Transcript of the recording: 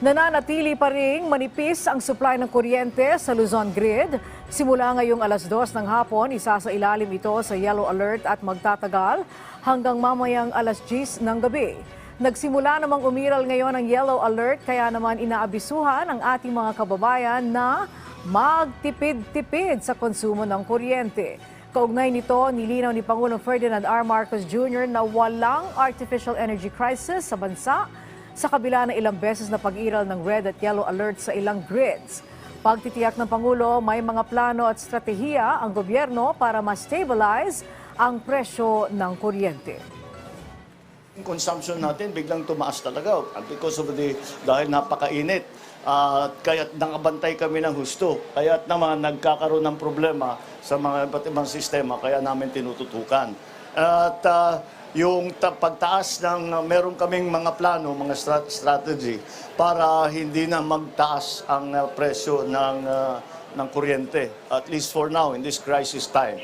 Nananatili pa ring manipis ang supply ng kuryente sa Luzon Grid. Simula ngayong alas 2 ng hapon, isa sa ilalim ito sa yellow alert at magtatagal hanggang mamayang alas 10 ng gabi. Nagsimula namang umiral ngayon ang yellow alert kaya naman inaabisuhan ang ating mga kababayan na magtipid-tipid sa konsumo ng kuryente. Kaugnay nito, nilinaw ni Pangulong Ferdinand R. Marcos Jr. na walang artificial energy crisis sa bansa sa kabila ng ilang beses na pag-iral ng red at yellow alert sa ilang grids. Pagtitiyak ng Pangulo, may mga plano at strategiya ang gobyerno para ma-stabilize ang presyo ng kuryente. Consumption natin biglang tumaas talaga because of the dahil napakainit. At kaya nakabantay kami ng husto. Kaya naman nagkakaroon ng problema sa mga iba't ibang sistema kaya namin tinututukan. At ah, yung ta- pagtaas ng ah, meron kaming mga plano, mga strat- strategy para hindi na magtaas ang ah, presyo ng ah, ng kuryente at least for now in this crisis time.